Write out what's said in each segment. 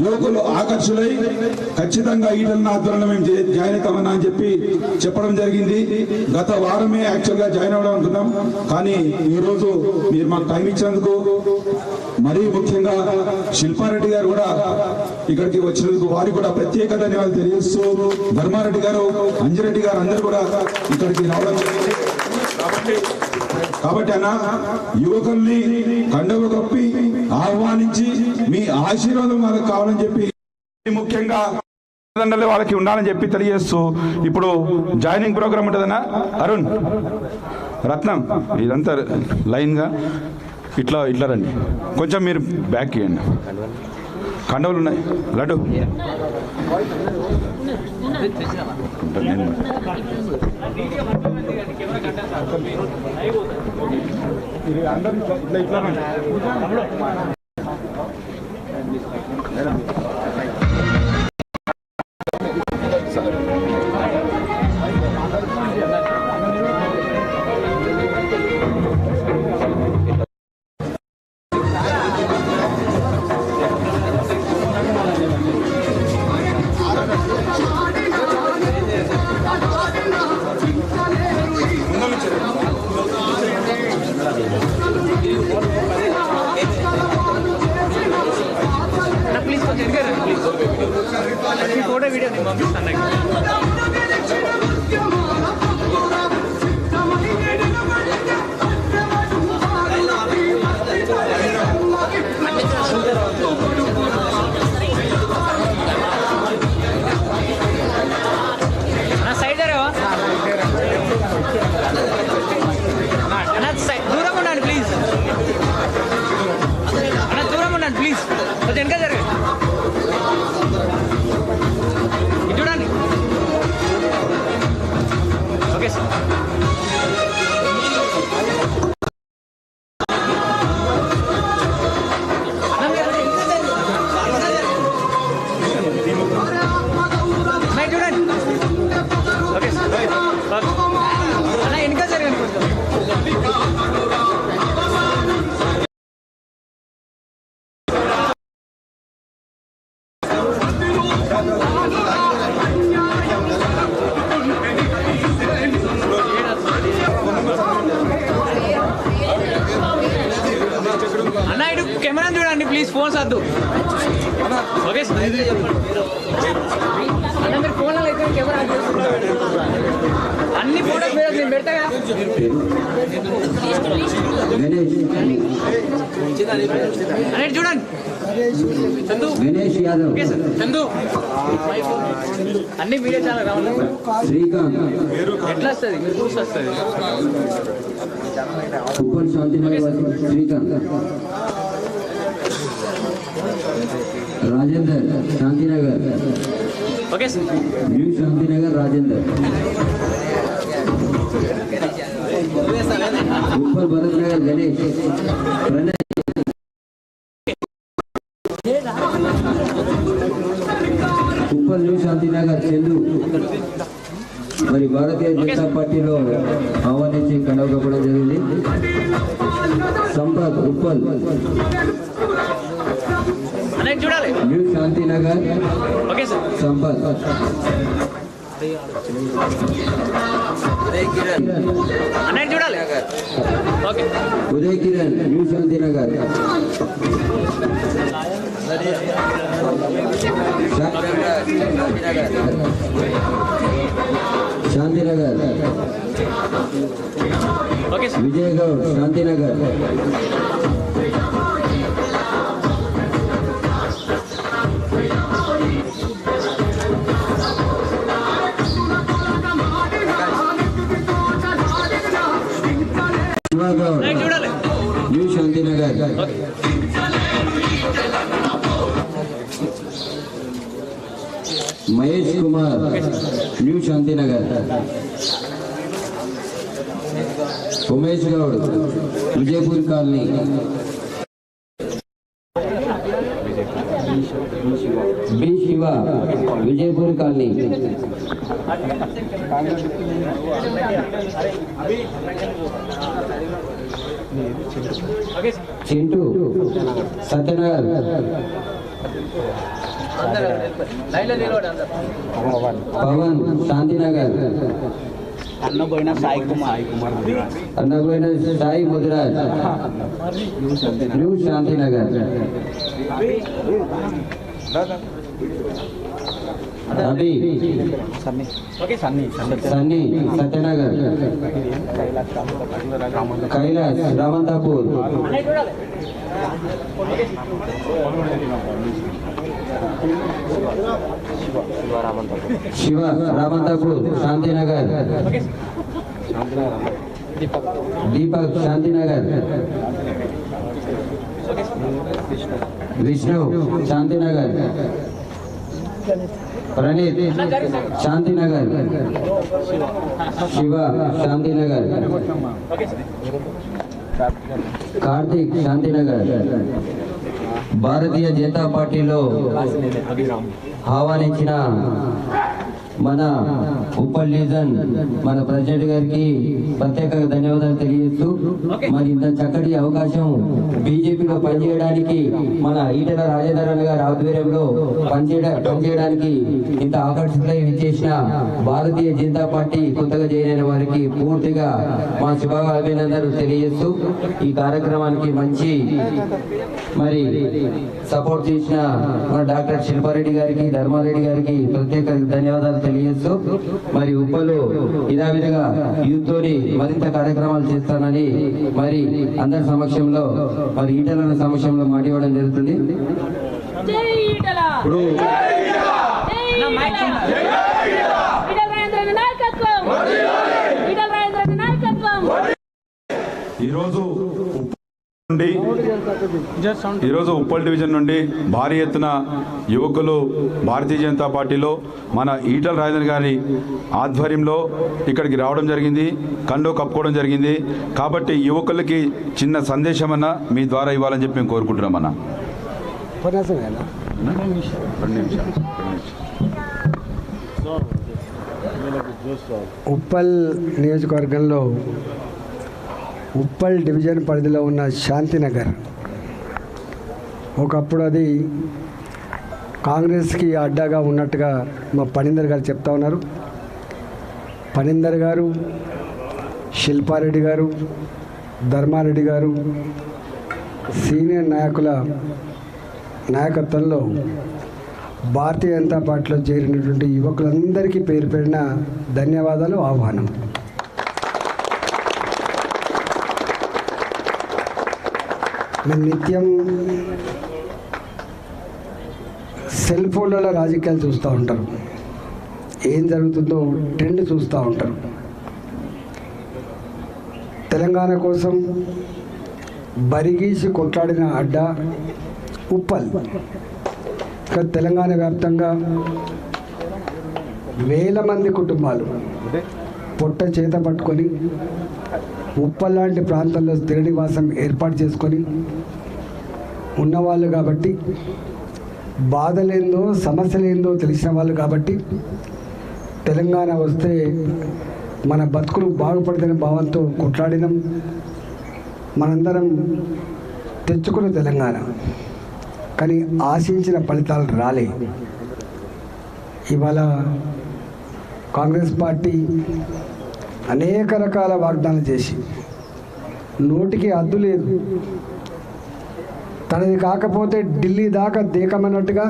యువకులు ఆకర్షులై ఖచ్చితంగా ఈటల ఆధ్వర్యంలో మేము జాయిన్ అవుతామన్నా అని చెప్పి చెప్పడం జరిగింది. గత వారమే యాక్చువల్గా జాయిన్ అవ్వడం అనుకున్నాం. కానీ ఈరోజు మీరు మాకు టైం ఇచ్చినందుకు మరీ ముఖ్యంగా శిల్పారెడ్డి గారు కూడా ఇక్కడికి వచ్చినందుకు వారికి కూడా ప్రత్యేక ధన్యవాదాలు తెలియజేస్తూ ధర్మారెడ్డి గారు అంజిరెడ్డి గారు అందరూ కూడా ఇక్కడికి రావడం జరిగింది. కాబట్టి కాబట్టి అన్న యువకుల్ని కండవ కప్పి ఆహ్వానించి మీ ఆశీర్వాదం వాళ్ళకి కావాలని చెప్పి ముఖ్యంగా తల్లిదండ్రులు వాళ్ళకి ఉండాలని చెప్పి తెలియజేస్తూ ఇప్పుడు జాయినింగ్ ప్రోగ్రామ్ ఉంటుందన్నా? అరుణ్ రత్నం ఇదంతా లైన్గా ఇట్లా ఇట్లా రండి. కొంచెం మీరు బ్యాక్ ఇవ్వండి కండవలు ఉన్నాయి. లడ్డు. నేను ఇది అందరూ ఇట్లా ఇట్లా ప్లీజ్ ఫోటో వీడియో నేను పంపిస్తాను అన్న ఇటు కెమెరా చూడండి ప్లీజ్ ఫోన్స్ వద్దు ఓకే సార్. అన్న మీరు ఫోన్లో అయితే కెమెరా అన్ని ఫోటోస్ మీరు నేను పెడతా కదా. అన్న ఇటు చూడండి. గణేష్ యాదవ్. అన్ని వీడియో ఛానల్ రావాలి. శ్రీకాంత్. ఎట్లా వస్తుంది? మీరు చూసి వస్తుంది. Uppal Shantinagar Srikanth. Rajender Shantinagar. Okay sir. New Shantinagar Rajender. Uppal Bharat Nagar Ganesh. New Shantinagar Chandu మరి భారతీయ జనతా పార్టీలో ఆహ్వానించి కండవ కప్పడం జరిగింది. సంపత్ ఉప్పల్. న్యూ శాంతినగర్ సంపత్. అన్న ఇటు చూడాలి? ఓకే. ఉదయ్ కిరణ్ న్యూ శాంతినగర్. శా- Shantinagar Vijay Goud Shantinagar. Shantinagar Umesh Goud Vijayapur colony. B Shiva Vijayapur colony. Chintu Satyanagar. Pawan Shantinagar అన్నపోయిన Sai Kumar అన్నపోయిన Sai Mudiraj new Shantinagar Ravi Sunny Sunny Satyanagar Kailash Ramanthapur Shiva Ramanthapur Shantinagar Deepak Shantinagar Vishnu Shantinagar Praneeth Shantinagar Shiva Shantinagar Karthik Shantinagar Bharatiya Janata పార్టీలో ఆహ్వానించిన మన Uppal division మన president గారికి ప్రత్యేక ధన్యవాదాలు తెలియజేస్తూ మరి ఇంత చక్కటి అవకాశం బీజేపీలో పనిచేయడానికి మన ఈటల రాజేంద్రన్ గారి ఆధ్వర్యంలో పనిచేయడా పనిచేయడానికి ఇంత ఆకర్షితులై విచ్చేసిన భారతీయ జనతా పార్టీ కొత్తగా చేరిన వారికి పూర్తిగా మా శుభాభినందనలు తెలియజేస్తూ ఈ కార్యక్రమానికి మంచి మరి సపోర్ట్ చేసిన మన డాక్టర్ శిల్పారెడ్డి గారికి ధర్మారెడ్డి గారికి ప్రత్యేక ధన్యవాదాలు తెలియజేస్తూ మరి ఉప్పలో ఇదే విధంగా యూత్ తోని మరింత కార్యక్రమాలు చేస్తానని మరి అందరి సమక్షంలో మరి ఈటల సమక్షంలో మాట ఇవ్వడం జరుగుతుంది. ఇప్పుడు ఈరోజు నుండి ఈరోజు ఉప్పల్ డివిజన్ నుండి భారీ ఎత్తున యువకులు భారతీయ జనతా పార్టీలో మన ఈటల రాజేంద్ర గారి ఆధ్వర్యంలో ఇక్కడికి రావడం జరిగింది కండో కప్పుకోవడం జరిగింది. కాబట్టి యువకులకి చిన్న సందేశం అన్న మీ ద్వారా ఇవ్వాలని చెప్పి మేము కోరుకుంటున్నాం అన్న. ఉప్పల్ నియోజకవర్గంలో ఉప్పల్ డివిజన్ పరిధిలో ఉన్న శాంతినగర్. ఒకప్పుడు అది కాంగ్రెస్కి అడ్డాగా ఉన్నట్టుగా మా పణీందర్ గారు చెప్తా ఉన్నారు. పణీందర్ గారు శిల్పారెడ్డి గారు ధర్మారెడ్డి గారు సీనియర్ నాయకుల నాయకత్వంలో భారతీయ జనతా పార్టీలో చేరినటువంటి యువకులందరికీ పేరు పేరిన ధన్యవాదాలు ఆహ్వానం. మేము నిత్యం సెల్ ఫోన్లలో రాజకీయాలు చూస్తూ ఉంటారు. ఏం జరుగుతుందో ట్రెండ్ చూస్తూ ఉంటారు. తెలంగాణ కోసం బరిగీసి కొట్లాడిన అడ్డ ఉప్పల్. ఇక్కడ తెలంగాణ వ్యాప్తంగా వేల మంది కుటుంబాలు పొట్ట చేత పట్టుకొని ఉప్పల్ లాంటి ప్రాంతాల్లో స్థిర నివాసం ఏర్పాటు చేసుకొని ఉన్నవాళ్ళు కాబట్టి బాధలేందో సమస్యలేందో తెలిసిన వాళ్ళు కాబట్టి తెలంగాణ వస్తే మన బతుకులు బాగుపడుతున్న భావంతో కొట్లాడినాం. మనందరం తెచ్చుకున్న తెలంగాణ. కానీ ఆశించిన ఫలితాలు రాలే. ఇవాళ కాంగ్రెస్ పార్టీ అనేక రకాల వాగ్దానాలు చేసి నోటికి అద్దు లేదు. తనది కాకపోతే ఢిల్లీ దాకా దేకమన్నట్టుగా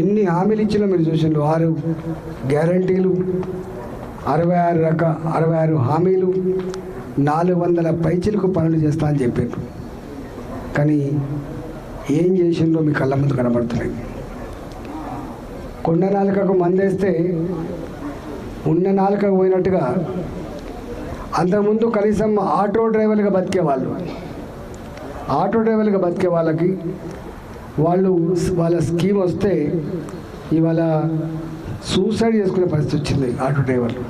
ఎన్ని హామీలు ఇచ్చినా మీరు చూసిండ్రు. ఆరు గ్యారంటీలు అరవై ఆరు రక అరవై ఆరు హామీలు నాలుగు వందల పైచిలకు పనులు చేస్తా అని చెప్పారు కానీ ఏం చేసిండ్రో మీ కళ్ళ ముందు కనబడుతున్నాయి. కొండ నాలుకకు మందేస్తే ఉన్న నాలుక పోయినట్టుగా అంతకుముందు కనీసం ఆటో డ్రైవర్లుగా బతికే వాళ్ళు. ఆటో డ్రైవర్లుగా బతికే వాళ్ళకి వాళ్ళు వాళ్ళ స్కీమ్ వస్తే ఇవాళ సూసైడ్ చేసుకునే పరిస్థితి వచ్చింది ఆటో డ్రైవర్లు.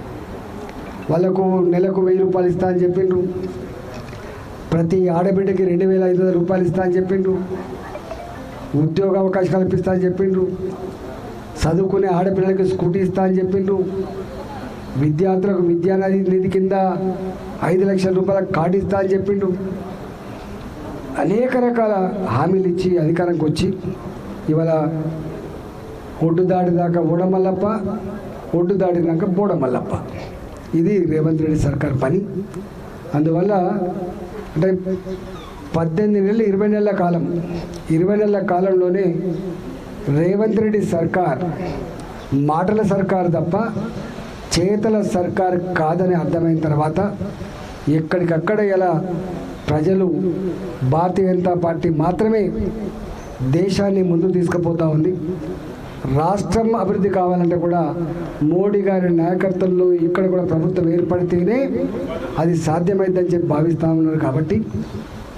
వాళ్ళకు నెలకు వెయ్యి రూపాయలు ఇస్తా అని చెప్పిండ్రు. ప్రతి ఆడబిడ్డకి రెండు వేల ఐదు వందల రూపాయలు ఇస్తా అని చెప్పిండ్రు. ఉద్యోగ అవకాశం కల్పిస్తా అని చెప్పిండ్రు. చదువుకునే ఆడపిల్లలకి స్కూటీ ఇస్తా అని చెప్పిండ్రు. విద్యార్థులకు విద్యానది నిధి కింద ఐదు లక్షల రూపాయల కాటిస్తా అని చెప్పిండు. అనేక రకాల హామీలు ఇచ్చి అధికారంకి వచ్చి ఇవాళ ఒడ్డు దాడి దాకా ఓడమల్లప్ప ఒడ్డు దాడినాక బోడమల్లప్ప. ఇది రేవంత్ రెడ్డి సర్కార్ పని. అందువల్ల అంటే పద్దెనిమిది నెలలు ఇరవై నెలల కాలం ఇరవై నెలల కాలంలోనే రేవంత్ రెడ్డి సర్కార్ మాటల సర్కార్ తప్ప చేతల సర్కార్ కాదని అర్థమైన తర్వాత ఎక్కడికక్కడ ఇలా ప్రజలు భారతీయ జనతా పార్టీ మాత్రమే దేశాన్ని ముందు తీసుకుపోతూ ఉంది. రాష్ట్రం అభివృద్ధి కావాలంటే కూడా మోడీ గారి నాయకత్వంలో ఇక్కడ కూడా ప్రభుత్వం ఏర్పడితేనే అది సాధ్యమైందని చెప్పి భావిస్తూ ఉన్నారు కాబట్టి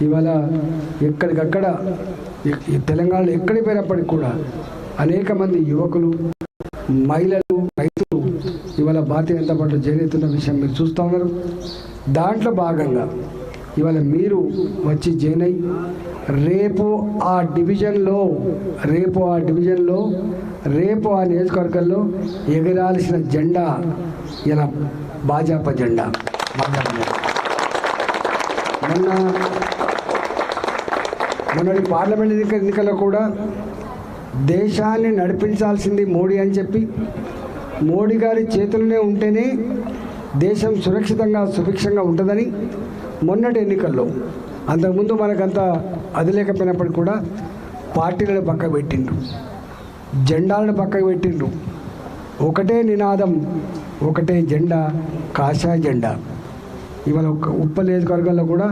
ఇవాళ ఎక్కడికక్కడ ఈ తెలంగాణలో ఎక్కడికి పోయినప్పటికి కూడా అనేక మంది యువకులు మహిళలు ఇవాళ భారతీయ జనతా పార్టీ చేరుతున్న విషయం మీరు చూస్తూ ఉన్నారు. దాంట్లో భాగంగా ఇవాళ మీరు వచ్చి జాయిన్ అయ్యి రేపు ఆ డివిజన్లో రేపు ఆ డివిజన్లో రేపు ఆ నియోజకవర్గంలో ఎగరాల్సిన జెండా ఇలా భాజపా జెండా. మొన్న మొన్నటి పార్లమెంట్ ఎన్నికల్లో కూడా దేశాన్ని నడిపించాల్సింది మోడీ అని చెప్పి మోడీ గారి చేతుల్లోనే ఉంటేనే దేశం సురక్షితంగా సుభిక్షంగా ఉంటుందని మొన్నటి ఎన్నికల్లో. అంతకుముందు మనకంత అది లేకపోయినప్పటికీ కూడా పార్టీలను పక్కకు పెట్టిండ్రు. జెండాలను పక్కకు పెట్టిండ్రు. ఒకటే నినాదం ఒకటే జెండా కాషాయ జెండా. ఇవాళ ఒక ఉప్ప నియోజకవర్గంలో కూడా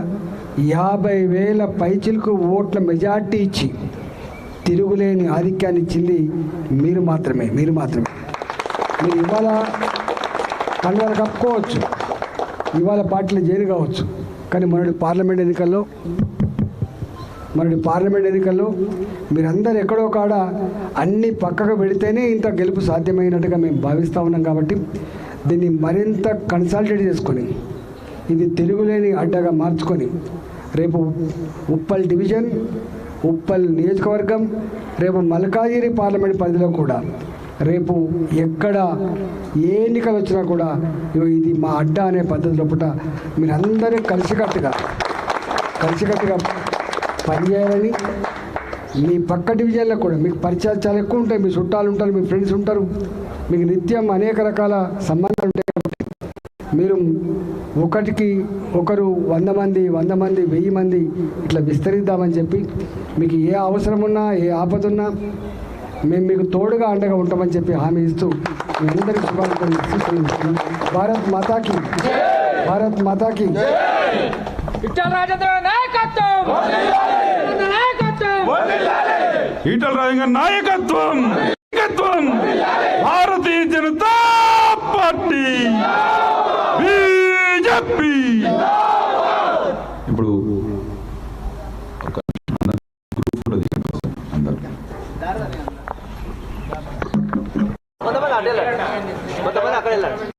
యాభై వేల పైచిలకు ఓట్ల మెజార్టీ ఇచ్చి తిరుగులేని ఆధిక్యాన్ని ఇచ్చింది మీరు మాత్రమే మీరు మాత్రమే. మీరు ఇవాళ కండువాలు కప్పుకోవచ్చు. ఇవాళ పార్టీలు జైలు కావచ్చు. కానీ మొన్నటి పార్లమెంట్ ఎన్నికల్లో మొన్నటి పార్లమెంట్ ఎన్నికల్లో మీరందరూ ఎక్కడో కాడ అన్ని పక్కకు పెడితేనే ఇంత గెలుపు సాధ్యమైనట్టుగా మేము భావిస్తూ ఉన్నాం కాబట్టి దీన్ని మరింత కన్సల్టేట్ చేసుకొని ఇది తెలుగులేని అడ్డగా మార్చుకొని రేపు ఉప్పల్ డివిజన్ ఉప్పల్ నియోజకవర్గం రేపు మల్కాజిరి పార్లమెంట్ పరిధిలో కూడా రేపు ఎక్కడ ఏ ఎన్నికలు వచ్చినా కూడా ఇగో ఇది మా అడ్డా అనే పద్ధతిలో లోపల మీరందరూ కలిసికట్టుగా కలిసికట్టుగా పనిచేయాలని మీ పక్క డివిజన్లో కూడా మీకు పరిచయాలు చాలా ఎక్కువ ఉంటాయి మీ చుట్టాలు ఉంటారు మీ ఫ్రెండ్స్ ఉంటారు మీకు నిత్యం అనేక రకాల సంబంధాలు ఉంటాయి కాబట్టి మీరు ఒకటికి ఒకరు వంద మంది వంద మంది వెయ్యి మంది ఇట్లా విస్తరిద్దామని చెప్పి మీకు ఏ అవసరం ఉన్నా ఏ ఆపదున్నా మేము మీకు తోడుగా అండగా ఉంటామని చెప్పి హామీ ఇస్తూ మీ అందరికీ శుభాకాంక్షలు ఇస్తూ భారత్ మాతాకి భారత్ మాతాకి. రాజేంద్ర నాయకత్వం! నాయకత్వం ఈటల రాజంగా నాయకత్వం! నాయకత్వం! Bharatiya Janata party! BJP! Rockefeller.